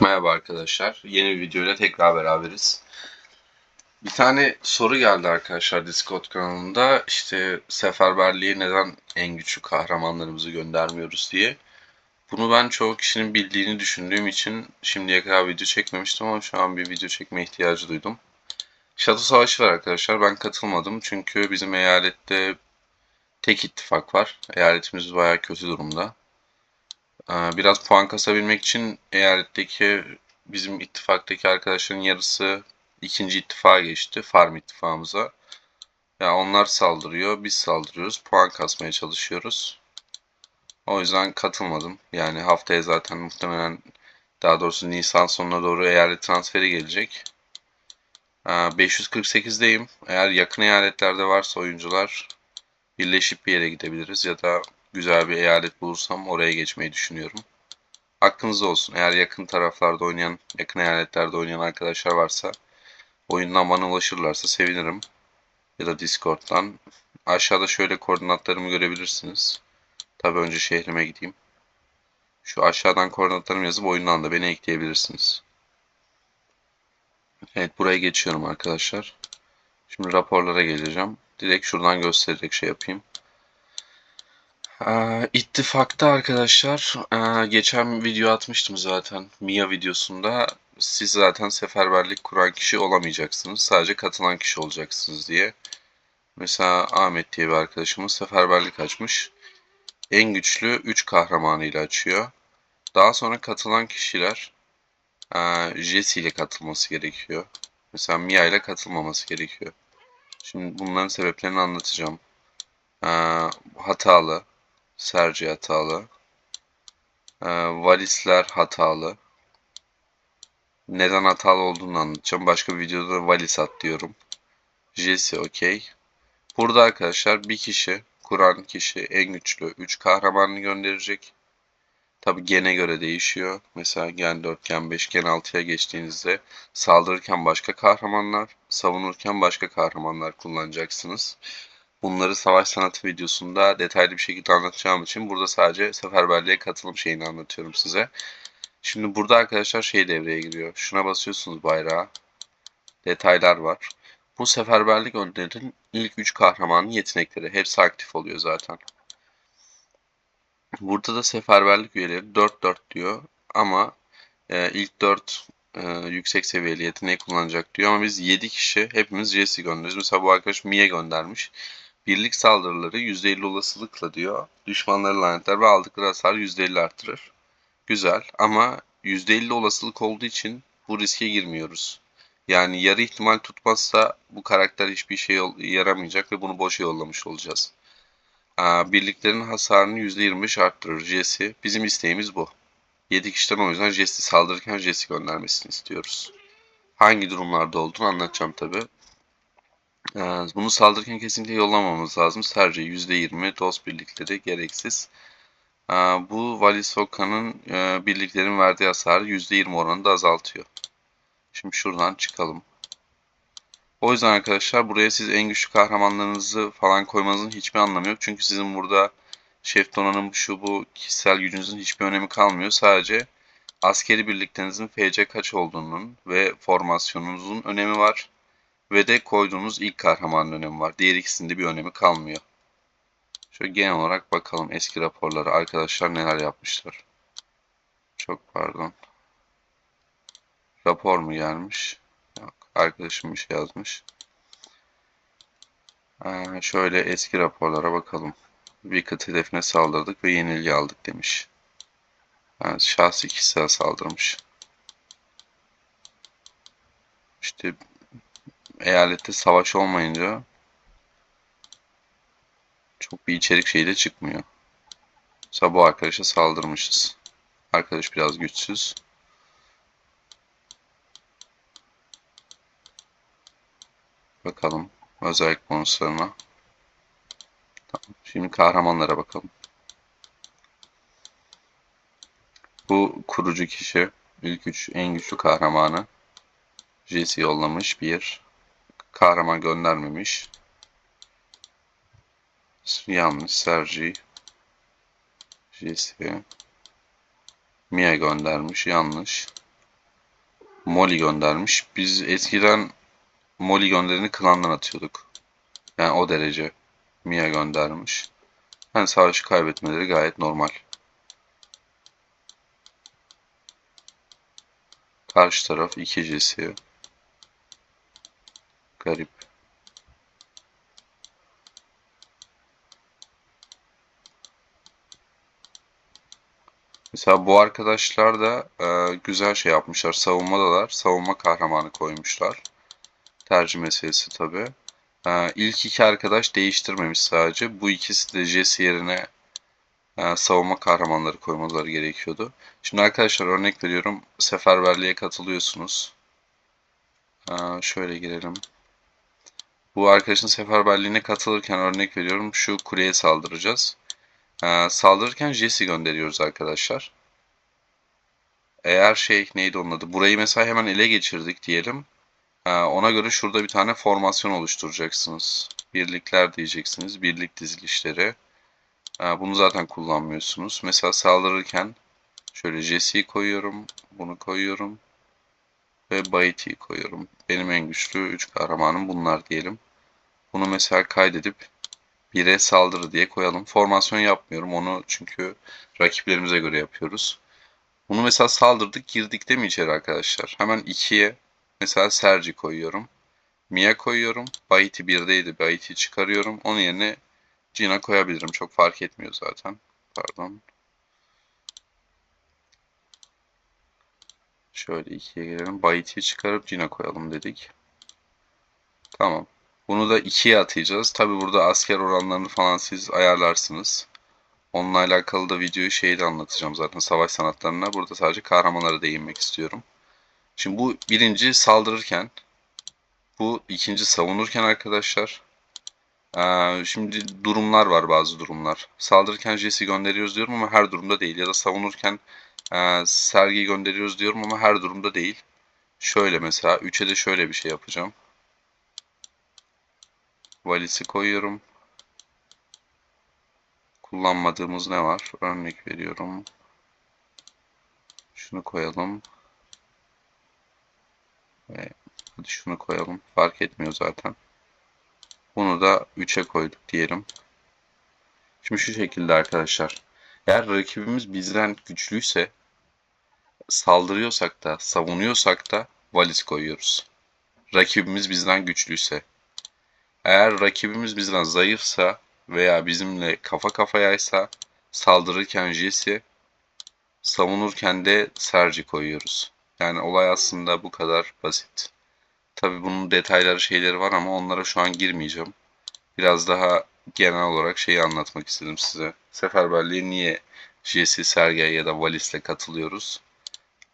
Merhaba arkadaşlar. Yeni bir videoyla tekrar beraberiz. Bir tane soru geldi arkadaşlar Discord kanalında. İşte seferberliğe neden en güçlü kahramanlarımızı göndermiyoruz diye. Bunu ben çoğu kişinin bildiğini düşündüğüm için şimdiye kadar video çekmemiştim ama şu an bir video çekme ihtiyacı duydum. Şato Savaşı var arkadaşlar. Ben katılmadım çünkü bizim eyalette tek ittifak var. Eyaletimiz bayağı kötü durumda. Ee, Biraz puan kasabilmek için eyaletteki bizim ittifaktaki arkadaşların yarısı ikinci ittifaka geçti. Farm ittifakımıza. Ya onlar saldırıyor, biz saldırıyoruz. Puan kasmaya çalışıyoruz. O yüzden katılmadım. Yani haftaya zaten muhtemelen daha doğrusu Nisan sonuna doğru eyalet transferi gelecek. Ee, 548'deyim. Eğer yakın eyaletlerde varsa oyuncular birleşip bir yere gidebiliriz ya da güzel bir eyalet bulursam oraya geçmeyi düşünüyorum. Aklınızda olsun. Eğer yakın taraflarda oynayan, yakın eyaletlerde oynayan arkadaşlar varsa oyundan bana ulaşırlarsa sevinirim. Ya da Discord'dan. Aşağıda şöyle koordinatlarımı görebilirsiniz. Tabi önce şehrime gideyim. Şu aşağıdan koordinatlarımı yazıp oyundan da beni ekleyebilirsiniz. Evet buraya geçiyorum arkadaşlar. Şimdi raporlara geleceğim. Direkt şuradan göstererek şey yapayım. Ee, İttifakta arkadaşlar e, geçen video atmıştım zaten Mia videosunda siz zaten seferberlik kuran kişi olamayacaksınız sadece katılan kişi olacaksınız diye. Mesela Ahmet diye bir arkadaşımız seferberlik açmış. En güçlü 3 kahramanıyla açıyor. Daha sonra katılan kişiler e, Jesse ile katılması gerekiyor. Mesela Mia ile katılmaması gerekiyor. Şimdi bunların sebeplerini anlatacağım. E, hatalı, Sergi hatalı. Ee, valisler hatalı. Neden hatalı olduğunu anlatacağım. Başka bir videoda valis at diyorum. Jesse okey. Burada arkadaşlar bir kişi, kuran kişi en güçlü 3 kahramanını gönderecek. Tabi gene göre değişiyor. Mesela gen 4, gen 5, gen 6'ya geçtiğinizde saldırırken başka kahramanlar, savunurken başka kahramanlar kullanacaksınız. Bunları savaş sanatı videosunda detaylı bir şekilde anlatacağım için burada sadece seferberliğe katılım şeyini anlatıyorum size. Şimdi burada arkadaşlar şey devreye giriyor. Şuna basıyorsunuz bayrağa. Detaylar var. Bu seferberlik önderinin ilk 3 kahramanın yetenekleri. Hepsi aktif oluyor zaten. Burada da seferberlik üyeleri 4-4 diyor. Ama e, ilk 4 e, yüksek seviyeli yeteneği kullanacak diyor. Ama biz 7 kişi hepimiz Jesse gönderiyoruz. Mesela bu arkadaş Mia göndermiş. Birlik saldırıları %50 olasılıkla diyor. Düşmanları lanetler ve aldıkları hasar %50 artırır. Güzel ama %50 olasılık olduğu için bu riske girmiyoruz. Yani yarı ihtimal tutmazsa bu karakter hiçbir şey yaramayacak ve bunu boşa yollamış olacağız. Birliklerin hasarını %25 arttırır Jesse. Bizim isteğimiz bu. 7 kişiden o yüzden Jesse saldırırken Jesse göndermesini istiyoruz. Hangi durumlarda olduğunu anlatacağım tabi. Ee, bunu saldırırken kesinlikle yollamamız lazım. Sadece %20 dost birlikleri gereksiz. Ee, bu Valisoka'nın e, birliklerin verdiği hasarı %20 oranında azaltıyor. Şimdi şuradan çıkalım. O yüzden arkadaşlar buraya siz en güçlü kahramanlarınızı falan koymanızın hiçbir anlamı yok. Çünkü sizin burada Şef Donan'ın şu bu kişisel gücünüzün hiçbir önemi kalmıyor. Sadece askeri birliklerinizin FC kaç olduğunun ve formasyonunuzun önemi var. Ve de koyduğunuz ilk kahramanın önemi var. Diğer ikisinde bir önemi kalmıyor. Şöyle genel olarak bakalım eski raporlara arkadaşlar neler yapmışlar. Çok pardon. Rapor mu gelmiş? Yok. Arkadaşım bir şey yazmış. Ee, şöyle eski raporlara bakalım. Wicked hedefine saldırdık ve yenilgi aldık demiş. Yani şahsi kişisel saldırmış. İşte eyalette savaş olmayınca çok bir içerik şeyi de çıkmıyor. Mesela bu arkadaşa saldırmışız. Arkadaş biraz güçsüz. Bakalım özellik bonuslarına. Tamam. Şimdi kahramanlara bakalım. Bu kurucu kişi ilk üç en güçlü kahramanı. Jesse yollamış bir kahraman göndermemiş. Yanlış Sergi. Jesse. Mia göndermiş. Yanlış. Molly göndermiş. Biz eskiden Molly gönderini klandan atıyorduk. Yani o derece. Mia göndermiş. Yani savaşı kaybetmeleri gayet normal. Karşı taraf ikincisi. Garip. Mesela bu arkadaşlar da e, güzel şey yapmışlar. Savunmadalar. Savunma kahramanı koymuşlar. Tercih meselesi tabi. E, ilk iki arkadaş değiştirmemiş sadece. Bu ikisi de Jesse yerine e, savunma kahramanları koymaları gerekiyordu. Şimdi arkadaşlar örnek veriyorum. Seferberliğe katılıyorsunuz. E, şöyle girelim. Bu arkadaşın seferberliğine katılırken örnek veriyorum şu kuleye saldıracağız. Ee, saldırırken Jesse gönderiyoruz arkadaşlar. Eğer şey neydi onun adı? Burayı mesela hemen ele geçirdik diyelim. Ee, ona göre şurada bir tane formasyon oluşturacaksınız. Birlikler diyeceksiniz. Birlik dizilişleri. Ee, bunu zaten kullanmıyorsunuz. Mesela saldırırken şöyle Jesse'yi koyuyorum. Bunu koyuyorum. Ve Baiti'yi koyuyorum. Benim en güçlü 3 kahramanım bunlar diyelim. Bunu mesela kaydedip 1'e saldırı diye koyalım. Formasyon yapmıyorum onu çünkü rakiplerimize göre yapıyoruz. Bunu mesela saldırdık girdik değil mi içeri arkadaşlar? Hemen 2'ye mesela Sergi koyuyorum. Mia koyuyorum. Baiti 1'deydi. Baiti çıkarıyorum. Onun yerine Gina koyabilirim. Çok fark etmiyor zaten. Pardon. Şöyle 2'ye gelelim. Baiti'yi çıkarıp Gina koyalım dedik. Tamam. Bunu da 2'ye atacağız. Tabi burada asker oranlarını falan siz ayarlarsınız. Onunla alakalı da videoyu şeyde anlatacağım zaten savaş sanatlarına. Burada sadece kahramanlara değinmek istiyorum. Şimdi bu birinci saldırırken, bu ikinci savunurken arkadaşlar. Şimdi durumlar var bazı durumlar. Saldırırken Jesse gönderiyoruz diyorum ama her durumda değil. Ya da savunurken Sergi gönderiyoruz diyorum ama her durumda değil. Şöyle mesela 3'e de şöyle bir şey yapacağım. Valisi koyuyorum. Kullanmadığımız ne var? Örnek veriyorum. Şunu koyalım. Ve hadi şunu koyalım. Fark etmiyor zaten. Bunu da 3'e koyduk diyelim. Şimdi şu şekilde arkadaşlar. Eğer rakibimiz bizden güçlüyse saldırıyorsak da savunuyorsak da valiz koyuyoruz. Rakibimiz bizden güçlüyse. Eğer rakibimiz bizden zayıfsa veya bizimle kafa kafayaysa saldırırken Jesse, savunurken de Sergi koyuyoruz. Yani olay aslında bu kadar basit. Tabi bunun detayları şeyleri var ama onlara şu an girmeyeceğim. Biraz daha genel olarak şeyi anlatmak istedim size. Seferberliğe niye Jesse, Sergey ya da Valis'le katılıyoruz?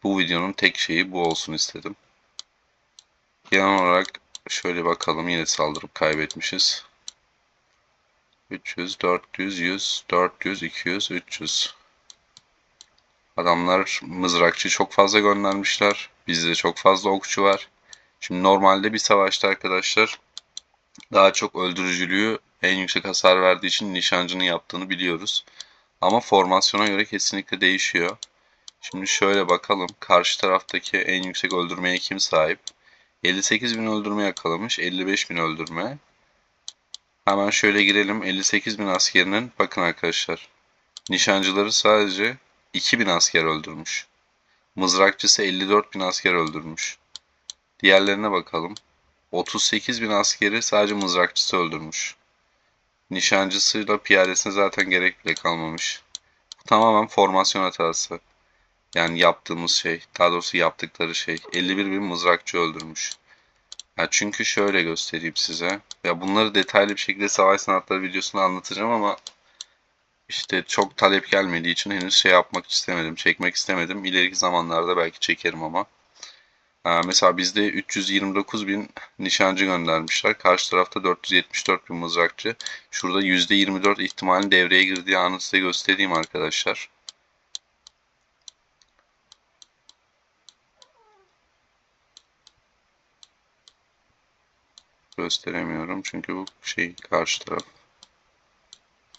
Bu videonun tek şeyi bu olsun istedim. Genel olarak Şöyle bakalım yine saldırıp kaybetmişiz. 300, 400, 100, 400, 200, 300. Adamlar mızrakçı çok fazla göndermişler. Bizde çok fazla okçu var. Şimdi normalde bir savaşta arkadaşlar daha çok öldürücülüğü en yüksek hasar verdiği için nişancının yaptığını biliyoruz. Ama formasyona göre kesinlikle değişiyor. Şimdi şöyle bakalım. Karşı taraftaki en yüksek öldürmeye kim sahip? 58 bin öldürme yakalamış. 55 bin öldürme. Hemen şöyle girelim. 58 bin askerinin bakın arkadaşlar. Nişancıları sadece 2 bin asker öldürmüş. Mızrakçısı 54 bin asker öldürmüş. Diğerlerine bakalım. 38 bin askeri sadece mızrakçısı öldürmüş. Nişancısıyla piyadesine zaten gerek bile kalmamış. Bu tamamen formasyon hatası. Yani yaptığımız şey, daha doğrusu yaptıkları şey. 51 bin mızrakçı öldürmüş. Ya çünkü şöyle göstereyim size. Ya bunları detaylı bir şekilde savaş sanatları videosunda anlatacağım ama işte çok talep gelmediği için henüz şey yapmak istemedim, çekmek istemedim. İleriki zamanlarda belki çekerim ama. Ee, mesela bizde 329 bin nişancı göndermişler. Karşı tarafta 474 bin mızrakçı. Şurada %24 ihtimalin devreye girdiği anı size göstereyim arkadaşlar. gösteremiyorum. Çünkü bu şey karşı taraf.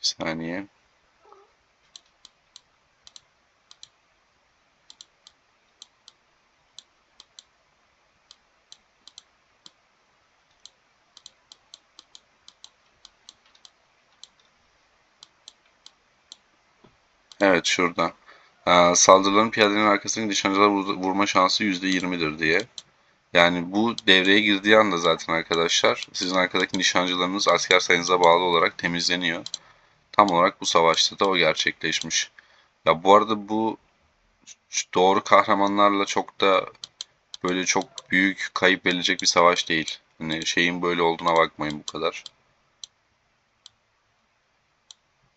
Bir saniye. Evet şurada. Ee, saldırıların piyadenin arkasındaki nişancılara vurma şansı %20'dir diye. Yani bu devreye girdiği anda zaten arkadaşlar sizin arkadaki nişancılarınız asker sayınıza bağlı olarak temizleniyor. Tam olarak bu savaşta da o gerçekleşmiş. Ya bu arada bu doğru kahramanlarla çok da böyle çok büyük kayıp verilecek bir savaş değil. Hani şeyin böyle olduğuna bakmayın bu kadar.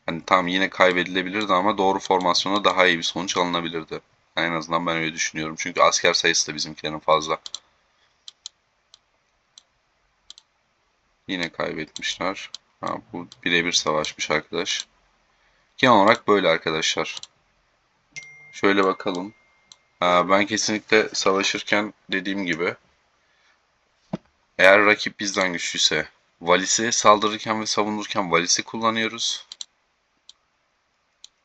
Hani tam yine kaybedilebilirdi ama doğru formasyonda daha iyi bir sonuç alınabilirdi. En azından ben öyle düşünüyorum. Çünkü asker sayısı da bizimkilerin fazla. Yine kaybetmişler. Ha, bu birebir savaşmış arkadaş. Genel olarak böyle arkadaşlar. Şöyle bakalım. Ha, ben kesinlikle savaşırken dediğim gibi eğer rakip bizden güçlüyse valisi saldırırken ve savunurken valisi kullanıyoruz.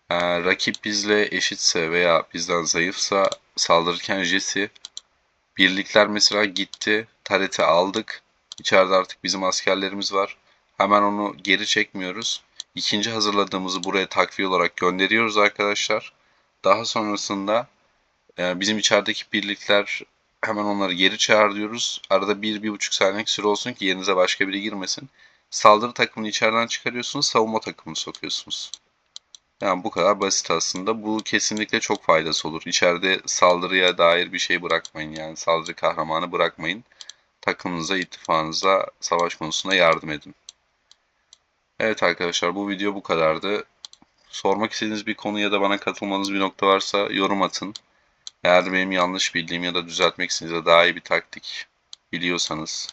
Ee, rakip bizle eşitse veya bizden zayıfsa saldırırken Jesse birlikler mesela gitti. Tarete aldık. İçeride artık bizim askerlerimiz var. Hemen onu geri çekmiyoruz. İkinci hazırladığımızı buraya takviye olarak gönderiyoruz arkadaşlar. Daha sonrasında e, bizim içerideki birlikler hemen onları geri çağır diyoruz. Arada bir, bir buçuk saniyelik süre olsun ki yerinize başka biri girmesin. Saldırı takımını içeriden çıkarıyorsunuz, savunma takımını sokuyorsunuz. Yani bu kadar basit aslında. Bu kesinlikle çok faydası olur. İçeride saldırıya dair bir şey bırakmayın. Yani saldırı kahramanı bırakmayın. Takımınıza, ittifakınıza savaş konusunda yardım edin. Evet arkadaşlar bu video bu kadardı. Sormak istediğiniz bir konu ya da bana katılmanız bir nokta varsa yorum atın. Eğer benim yanlış bildiğim ya da düzeltmek istediğinizde daha iyi bir taktik biliyorsanız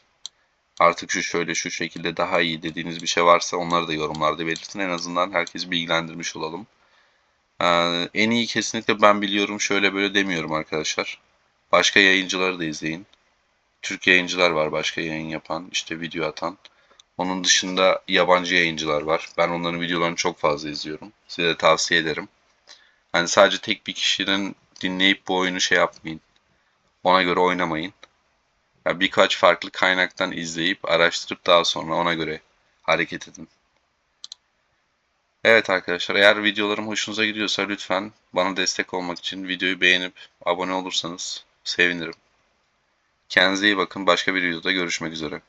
artık şu şöyle şu şekilde daha iyi dediğiniz bir şey varsa onları da yorumlarda belirtin. En azından herkesi bilgilendirmiş olalım. Ee, en iyi kesinlikle ben biliyorum şöyle böyle demiyorum arkadaşlar. Başka yayıncıları da izleyin. Türk yayıncılar var başka yayın yapan, işte video atan. Onun dışında yabancı yayıncılar var. Ben onların videolarını çok fazla izliyorum. Size de tavsiye ederim. Hani sadece tek bir kişinin dinleyip bu oyunu şey yapmayın. Ona göre oynamayın. Yani birkaç farklı kaynaktan izleyip araştırıp daha sonra ona göre hareket edin. Evet arkadaşlar eğer videolarım hoşunuza gidiyorsa lütfen bana destek olmak için videoyu beğenip abone olursanız sevinirim. Kendinize iyi bakın. Başka bir videoda görüşmek üzere.